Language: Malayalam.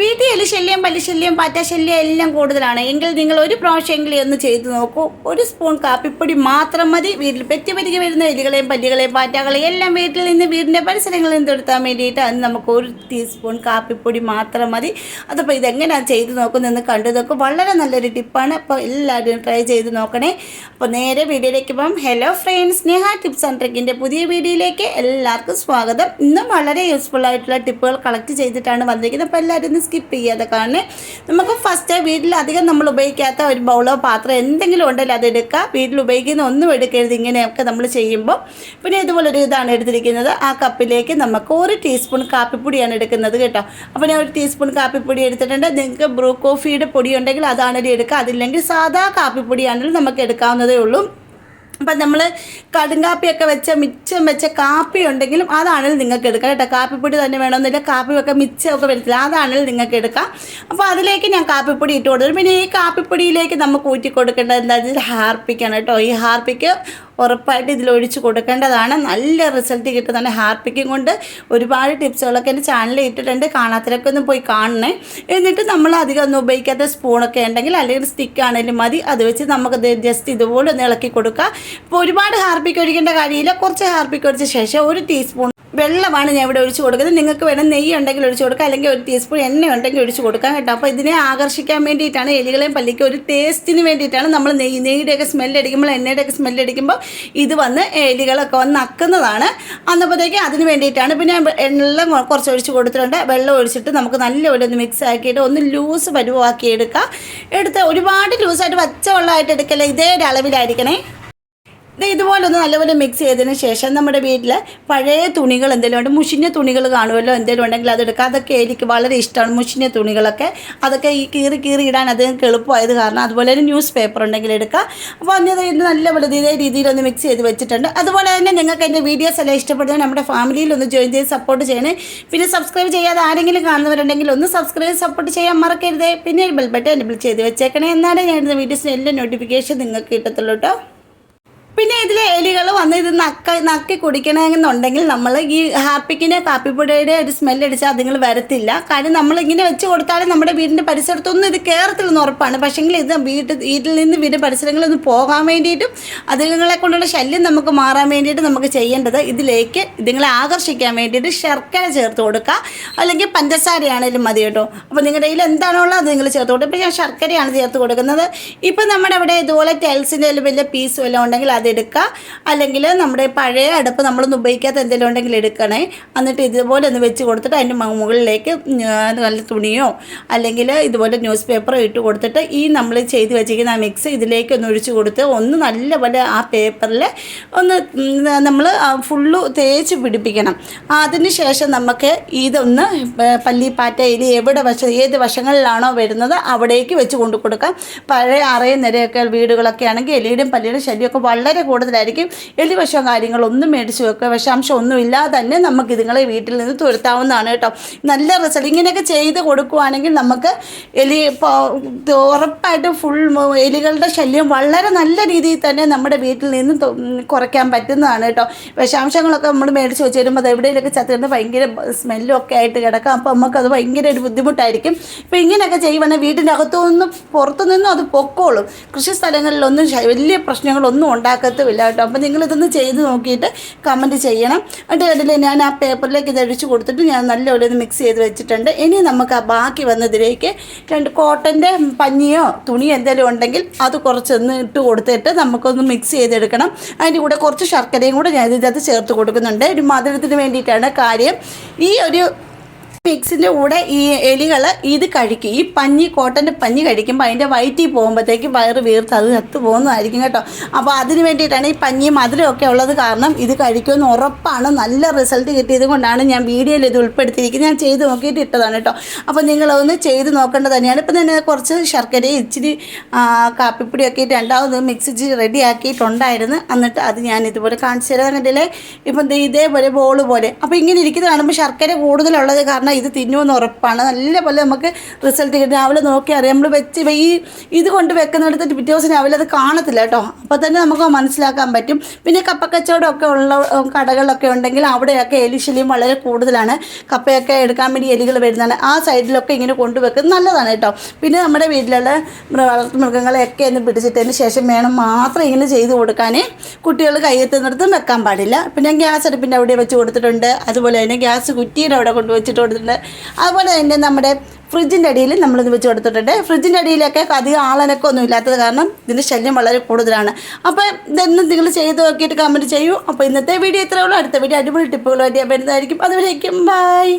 വീട്ടിൽ എലി ശല്യം പല്ലിശല്യം പാറ്റശല്യം എല്ലാം കൂടുതലാണ്. എങ്കിൽ നിങ്ങൾ ഒരു പ്രാവശ്യമെങ്കിലും ഒന്ന് ചെയ്തു നോക്കൂ. ഒരു സ്പൂൺ കാപ്പിപ്പൊടി മാത്രം മതി. വീട്ടിൽ പെറ്റി പെരുകി വരുന്ന എലികളെയും പല്ലികളെയും പാറ്റകളെയും എല്ലാം വീട്ടിൽ നിന്ന് വീടിന്റെ പരിസരങ്ങളിൽ നിന്ന് തൊടുത്താൻ വേണ്ടിയിട്ട് അത് നമുക്ക് ഒരു ടീസ്പൂൺ കാപ്പിപ്പൊടി മാത്രം മതി. അതപ്പോൾ ഇതെങ്ങനെയാണ് ചെയ്ത് നോക്കുന്നതെന്ന് കണ്ടു നോക്കും. വളരെ നല്ലൊരു ടിപ്പാണ്. അപ്പോൾ എല്ലാവരും ട്രൈ ചെയ്ത് നോക്കണേ. അപ്പോൾ നേരെ വീഡിയോയിലേക്ക് പോകാം. Hello friends Sneha tips and ട്രിക്കിന്റെ പുതിയ വീഡിയോയിലേക്ക് എല്ലാവർക്കും സ്വാഗതം. ഇന്നും വളരെ യൂസ്ഫുൾ ആയിട്ടുള്ള ടിപ്പുകൾ കളക്ട് ചെയ്തിട്ടാണ് വന്നിരിക്കുന്നത്. അപ്പോൾ എല്ലാവരും ഒന്ന് സ്കിപ്പ് ചെയ്യാതെ കാണണേ നമുക്ക് ഫസ്റ്റ് വീട്ടിൽ അധികം നമ്മൾ ഉപയോഗിക്കാത്ത ഒരു ബൗളോ പാത്രം എന്തെങ്കിലും ഉണ്ടെങ്കിൽ അത് എടുക്കുക. വീട്ടിൽ ഉപയോഗിക്കുന്ന ഒന്നും എടുക്കരുത്. ഇങ്ങനെയൊക്കെ നമ്മൾ ചെയ്യുമ്പോൾ. പിന്നെ ഇതുപോലൊരു ഇതാണ് എടുത്തിരിക്കുന്നത്. ആ കപ്പിലേക്ക് നമുക്ക് ഒരു ടീസ്പൂൺ കാപ്പിപ്പൊടിയാണ് എടുക്കുന്നത് കേട്ടോ. അപ്പോൾ ഞാൻ ഒരു ടീസ്പൂൺ കാപ്പിപ്പൊടി എടുത്തിട്ടുണ്ട്. നിങ്ങൾക്ക് ബ്രൂ കോഫിയുടെ പൊടി ഉണ്ടെങ്കിൽ അതാണെങ്കിലും എടുക്കുക. അതില്ലെങ്കിൽ സാധാ കാപ്പിപ്പൊടിയാണെങ്കിലും നമുക്ക് എടുക്കാവുന്നതേ ഉള്ളൂ. അപ്പം നമ്മൾ കടുങ്കാപ്പിയൊക്കെ വെച്ച മിച്ചം വെച്ച കാപ്പി ഉണ്ടെങ്കിലും അതാണെങ്കിലും നിങ്ങൾക്ക് എടുക്കാം കേട്ടോ. കാപ്പിപ്പൊടി തന്നെ വേണമെന്നില്ല. കാപ്പിയൊക്കെ മിച്ചമൊക്കെ വരത്തില്ല അതാണെങ്കിലും നിങ്ങൾക്ക് എടുക്കാം. അപ്പോൾ അതിലേക്ക് ഞാൻ കാപ്പിപ്പൊടി ഇട്ട് കൊടുത്തു പിന്നെ ഈ കാപ്പിപ്പൊടിയിലേക്ക് നമുക്ക് ഊറ്റി കൊടുക്കേണ്ടത് എന്താ വെച്ചാൽ ഹാർപ്പിക്കാണ് കേട്ടോ. ഈ ഹാർപ്പിക്ക് ഉറപ്പായിട്ട് ഇതിൽ ഒഴിച്ച് കൊടുക്കേണ്ടതാണ്. നല്ല റിസൾട്ട് കിട്ടുന്നുണ്ട് ഹാർപ്പിക്കും കൊണ്ട് ഒരുപാട് ടിപ്സുകളൊക്കെ എന്റെ ചാനലിൽ ഇട്ടിട്ടുണ്ട്. കാണാത്തവരൊക്കെ ഒന്ന് പോയി കാണണേ. എന്നിട്ട് നമ്മൾ അധികം ഒന്നും ഉപയോഗിക്കാത്ത സ്പൂണൊക്കെ ഉണ്ടെങ്കിൽ അല്ലെങ്കിൽ സ്റ്റിക്ക് ആണെങ്കിലും മതി. അത് വെച്ച് നമുക്ക് ജസ്റ്റ് ഇതുപോലെ ഒന്ന് ഇളക്കി കൊടുക്കുക ഇപ്പോൾ ഒരുപാട് ഹാർപ്പിക്ക് ഒഴിക്കേണ്ട കാര്യമില്ല. കുറച്ച് ഹാർപ്പിക്ക് ഒഴിച്ച ശേഷം ഒരു ടീസ്പൂൺ വെള്ളമാണ് ഞാൻ ഇവിടെ ഒഴിച്ച് കൊടുക്കുന്നത്. നിങ്ങൾക്ക് വേണം നെയ്യ് ഉണ്ടെങ്കിൽ ഒഴിച്ച് കൊടുക്കുക അല്ലെങ്കിൽ ഒരു ടീസ്പൂൺ എണ്ണ ഉണ്ടെങ്കിൽ ഒഴിച്ച് കൊടുക്കാം കേട്ടോ. അപ്പോൾ ഇതിനെ ആകർഷിക്കാൻ വേണ്ടിയിട്ടാണ് എലികളെയും പല്ലിക്കും ഒരു ടേസ്റ്റിന് വേണ്ടിയിട്ടാണ് നമ്മൾ നെയ്യ് നെയ്യുടെയൊക്കെ സ്മെല്ല് അടിക്കുമ്പോൾ എണ്ണയുടെയൊക്കെ സ്മെല്ല് അടിക്കുമ്പോൾ ഇത് വന്ന് എലികളൊക്കെ വന്ന് നക്കുന്നതാണ് അന്നപ്പോഴത്തേക്ക് അതിന് വേണ്ടിയിട്ടാണ് പിന്നെ എണ്ണ കുറച്ച് ഒഴിച്ച് കൊടുത്തിട്ടുണ്ട്. വെള്ളം ഒഴിച്ചിട്ട് നമുക്ക് നല്ലപോലെ ഒന്ന് മിക്സ് ആക്കിയിട്ട് ഒന്ന് ലൂസ് പരുവാക്കി എടുക്കുക എടുത്ത് ഒരുപാട് ലൂസായിട്ട് പച്ചവെള്ളമായിട്ട് എടുക്കല്ലേ? ഇതേ ഒരു അളവിലായിരിക്കണേ. ഇതുപോലെ ഒന്ന് നല്ലപോലെ മിക്സ് ചെയ്തതിന് ശേഷം നമ്മുടെ വീട്ടിൽ പഴയ തുണികൾ എന്തെങ്കിലും ഉണ്ട് മുഷിഞ്ഞ തുണികൾ കാണുമല്ലോ എന്തെങ്കിലും ഉണ്ടെങ്കിൽ അതെടുക്കുക. അതൊക്കെ എനിക്ക് വളരെ ഇഷ്ടമാണ് മുഷിഞ്ഞ തുണികളൊക്കെ. അതൊക്കെ ഈ കീറി കീറി ഇടാൻ അത് എളുപ്പമായത് കാരണം അതുപോലെ തന്നെ ന്യൂസ് പേപ്പർ ഉണ്ടെങ്കിൽ എടുക്കുക. അപ്പോൾ അത് ഇത് നല്ലപോലെ ഇതേ രീതിയിലൊന്ന് മിക്സ് ചെയ്ത് വെച്ചിട്ടുണ്ട്. അതുപോലെ തന്നെ നിങ്ങൾക്ക് എന്റെ വീഡിയോസ് എല്ലാം ഇഷ്ടപ്പെടുന്നത് നമ്മുടെ ഫാമിലിയിൽ ഒന്ന് ജോയിൻ ചെയ്ത് സപ്പോർട്ട് ചെയ്യണേ. പിന്നെ സബ്സ്ക്രൈബ് ചെയ്യാതെ ആരെങ്കിലും കാണുന്നവരുണ്ടെങ്കിൽ ഒന്ന് സബ്സ്ക്രൈബ് സപ്പോർട്ട് ചെയ്യാൻ മറക്കരുത്. പിന്നെ ബെൽ ബട്ടൺ എനബിൾ ചെയ്ത് വെച്ചേക്കണേ. എന്നാലേ ഞാൻ വീഡിയോസിന് എല്ലാ നോട്ടിഫിക്കേഷൻ നിങ്ങൾക്ക് കിട്ടത്തുള്ളൂ കേട്ടോ. പിന്നെ ഇതിൽ എലികൾ വന്ന് ഇത് നക്ക നക്കി കുടിക്കണമെന്നുണ്ടെങ്കിൽ നമ്മൾ ഈ ഹാപ്പിക്കിന്റെ കാപ്പിപ്പൊടിയുടെ ഒരു സ്മെല്ലടിച്ചാൽ അതുങ്ങൾ വരത്തില്ല. കാര്യം നമ്മളിങ്ങനെ വെച്ച് കൊടുത്താലും നമ്മുടെ വീടിന്റെ പരിസരത്തൊന്നും ഇത് കയറത്തില്ലെന്ന് ഉറപ്പാണ്. പക്ഷേങ്കിൽ ഇത് വീട്ടിൽ വീട്ടിൽ നിന്ന് വീട് പരിസരങ്ങളിൽ നിന്ന് പോകാൻ വേണ്ടിയിട്ടും അതുങ്ങളെ കൊണ്ടുള്ള ശല്യം നമുക്ക് മാറാൻ വേണ്ടിയിട്ട് നമുക്ക് ചെയ്യേണ്ടത് ഇതിലേക്ക് ഇതുങ്ങളെ ആകർഷിക്കാൻ വേണ്ടിയിട്ട് ശർക്കര ചേർത്ത് കൊടുക്കുക. അല്ലെങ്കിൽ പഞ്ചസാരയാണേലും മതി കേട്ടോ. അപ്പോൾ നിങ്ങളുടെ കയ്യിൽ എന്താണോ ഉള്ളത് അത് നിങ്ങൾ ചേർത്ത് കൊടുക്കും ഇപ്പോൾ ഞാൻ ശർക്കരയാണ് ചേർത്ത് കൊടുക്കുന്നത്. ഇപ്പം നമ്മുടെ അവിടെ ഇതുപോലെ ടൈൽസിന്റെ വലിയ പീസ് വല്ലതും ഉണ്ടെങ്കിൽ അത് എടുക്കുക. അല്ലെങ്കിൽ നമ്മുടെ പഴയ അടുപ്പ് നമ്മളൊന്നും ഉപയോഗിക്കാത്ത എന്തെങ്കിലും ഉണ്ടെങ്കിൽ എടുക്കണേ. എന്നിട്ട് ഇതുപോലെ ഒന്ന് വെച്ച് കൊടുത്തിട്ട് അതിന്റെ മുകളിലേക്ക് നല്ല തുണിയോ അല്ലെങ്കിൽ ഇതുപോലെ ന്യൂസ് പേപ്പറോ ഇട്ട് കൊടുത്തിട്ട് ഈ നമ്മൾ ചെയ്ത് വെച്ചിരിക്കുന്ന ആ മിക്സ് ഇതിലേക്ക് ഒന്ന് ഒഴിച്ച് കൊടുത്ത് ഒന്ന് നല്ലപോലെ ആ പേപ്പറിൽ ഒന്ന് നമ്മൾ ഫുള്ള് തേച്ച് പിടിപ്പിക്കണം. അതിന് ശേഷം നമുക്ക് ഇതൊന്ന് പല്ലിപ്പാറ്റ ഇലി എവിടെ വശ ഏത് വശങ്ങളിലാണോ വരുന്നത് അവിടേക്ക് വെച്ച് കൊണ്ടു കൊടുക്കാം. പഴയ അറയും നിരയൊക്കെ വീടുകളൊക്കെ ആണെങ്കിൽ എലിയുടെയും പല്ലിയുടെയും ശല്യമൊക്കെ വളരെ കൂടുതലായിരിക്കും. എലിവശം കാര്യങ്ങളൊന്നും മേടിച്ച് വെക്കുക. വിഷാംശം ഒന്നും ഇല്ലാതെ തന്നെ നമുക്ക് ഇതുങ്ങളെ വീട്ടിൽ നിന്ന് തുരുത്താവുന്നതാണ് കേട്ടോ. നല്ല റിസൾട്ട് ഇങ്ങനെയൊക്കെ ചെയ്ത് കൊടുക്കുവാണെങ്കിൽ നമുക്ക് എലി ഉറപ്പായിട്ടും ഫുൾ എലികളുടെ ശല്യം വളരെ നല്ല രീതിയിൽ തന്നെ നമ്മുടെ വീട്ടിൽ നിന്ന് കുറയ്ക്കാൻ പറ്റുന്നതാണ് കേട്ടോ. വിഷാംശങ്ങളൊക്കെ നമ്മൾ മേടിച്ച് വെച്ച് വരുമ്പോൾ അത് എവിടെയെങ്കിലൊക്കെ ചത്തിരുന്ന് ഭയങ്കര സ്മെല്ലും ഒക്കെ ആയിട്ട് കിടക്കാം. അപ്പോൾ നമുക്കത് ഭയങ്കര ഒരു ബുദ്ധിമുട്ടായിരിക്കും. ഇപ്പോൾ ഇങ്ങനെയൊക്കെ ചെയ്യുവാണെങ്കിൽ വീടിന്റെ അകത്തുനിന്നും പുറത്തുനിന്നും അത് പൊക്കോളും. കൃഷി സ്ഥലങ്ങളിലൊന്നും വലിയ പ്രശ്നങ്ങളൊന്നും ഉണ്ടാക്കത്തുമില്ല കേട്ടോ. അപ്പോൾ നിങ്ങളിതൊന്ന് ചെയ്ത് നോക്കിയിട്ട് കമന്റ് ചെയ്യണം. എന്നിട്ട് കണ്ടില്ലേ ഞാൻ ആ പേപ്പറിലേക്ക് ഇത് അഴിച്ച് കൊടുത്തിട്ട് ഞാൻ നല്ലപോലെ ഒന്ന് മിക്സ് ചെയ്ത് വെച്ചിട്ടുണ്ട്. ഇനി നമുക്ക് ആ ബാക്കി വന്നതിലേക്ക് രണ്ട് കോട്ടന്റെ പഞ്ഞിയോ തുണിയോ എന്തെങ്കിലും ഉണ്ടെങ്കിൽ അത് കുറച്ചൊന്ന് ഇട്ട് കൊടുത്തിട്ട് നമുക്കൊന്ന് മിക്സ് ചെയ്തെടുക്കണം. അതിന്റെ കൂടെ കുറച്ച് ശർക്കരയും കൂടെ ഞാൻ ഇതിനകത്ത് ചേർത്ത് കൊടുക്കുന്നുണ്ട്. ഒരു മധുരത്തിന് വേണ്ടിയിട്ടാണ് കാര്യം. ഈ ഒരു മിക്സിന്റെ കൂടെ ഈ എലികൾ ഇത് കഴിക്കും. ഈ പഞ്ഞി കോട്ടന്റെ പഞ്ഞി കഴിക്കുമ്പോൾ അതിന്റെ വയറ്റിൽ പോകുമ്പോഴത്തേക്ക് വയറ് വീർത്ത് അത് കത്ത് പോകുന്നതായിരിക്കും കേട്ടോ. അപ്പോൾ അതിന് വേണ്ടിയിട്ടാണ് ഈ പഞ്ഞി മധുരമൊക്കെ ഉള്ളത് കാരണം ഇത് കഴിക്കുമെന്ന് ഉറപ്പാണ്. നല്ല റിസൾട്ട് കിട്ടിയത് കൊണ്ടാണ് ഞാൻ വീഡിയോയിൽ ഇത് ഉൾപ്പെടുത്തിയിരിക്കുന്നത്. ഞാൻ ചെയ്ത് നോക്കിയിട്ട് ഇട്ടതാണ് കേട്ടോ. അപ്പോൾ നിങ്ങളൊന്ന് ചെയ്ത് നോക്കേണ്ടത് തന്നെയാണ്. ഇപ്പം തന്നെ കുറച്ച് ശർക്കരയും ഇച്ചിരി കാപ്പിപ്പൊടിയൊക്കെ ഇട്ട് രണ്ടാമത് മിക്സ് റെഡിയാക്കിയിട്ടുണ്ടായിരുന്നു എന്നിട്ട് അത് ഞാൻ ഇതുപോലെ കാണിച്ചു തരാൻ കണ്ടില്ലേ? ഇപ്പം ഇതേപോലെ ബോൾ പോലെ. അപ്പോൾ ഇങ്ങനെ ഇരിക്കുന്നത് കാണുമ്പോൾ ശർക്കര കൂടുതലുള്ളത് കാരണം പറഞ്ഞാൽ ഇത് തിന്നുമെന്ന് ഉറപ്പാണ്. നല്ല പോലെ നമുക്ക് റിസൾട്ട് കിട്ടും. രാവിലെ നോക്കി അറിയാം. നമ്മൾ വെച്ച് ഈ ഇത് കൊണ്ട് വെക്കുന്നിടത്ത് പിറ്റേ ദിവസം രാവിലെ അത് കാണത്തില്ല കേട്ടോ. അപ്പോൾ തന്നെ നമുക്ക് മനസ്സിലാക്കാൻ പറ്റും. പിന്നെ കപ്പക്കച്ചവടമൊക്കെ ഉള്ള കടകളൊക്കെ ഉണ്ടെങ്കിൽ അവിടെയൊക്കെ എലിശല്യം വളരെ കൂടുതലാണ്. കപ്പയൊക്കെ എടുക്കാൻ വേണ്ടി എലികൾ വരുന്നതാണ്. ആ സൈഡിലൊക്കെ ഇങ്ങനെ കൊണ്ടുവെക്കുന്നത് നല്ലതാണ് കേട്ടോ. പിന്നെ നമ്മുടെ വീട്ടിലുള്ള വളർത്തു മൃഗങ്ങളെയൊക്കെ ഒന്ന് പിടിച്ചിട്ടതിന് ശേഷം വേണം മാത്രം ഇങ്ങനെ ചെയ്ത് കൊടുക്കാൻ. കുട്ടികൾ കയ്യെത്തുന്നിടത്തും വെക്കാൻ പാടില്ല. പിന്നെ ഗ്യാസ് അടുപ്പിന്റെ അവിടെ വെച്ച് കൊടുത്തിട്ടുണ്ട്. അതുപോലെ തന്നെ ഗ്യാസ് കുറ്റിയുടെ അവിടെ കൊണ്ട് വെച്ചിട്ട് കൊടുത്തിട്ടുണ്ട് അതുപോലെ തന്നെ നമ്മുടെ ഫ്രിഡ്ജിന്റെ അടിയിൽ നമ്മളിത് വെച്ച് കൊടുത്തിട്ടുണ്ട്. ഫ്രിഡ്ജിന്റെ അടിയിലൊക്കെ അധികം ആളനക്കൊന്നും ഇല്ലാത്തത് കാരണം ഇതിന്റെ ശല്യം വളരെ കൂടുതലാണ്. അപ്പോൾ ഇതെന്നും നിങ്ങൾ ചെയ്ത് നോക്കിയിട്ട് കമന്റ് ചെയ്യൂ. അപ്പോൾ ഇന്നത്തെ വീഡിയോ ഇത്രയേ ഉള്ളൂ. അടുത്ത വീഡിയോ അടിപൊളി ടിപ്പുകൾ വേണ്ടി വരുന്നതായിരിക്കും. അതുവരേക്കും ബൈ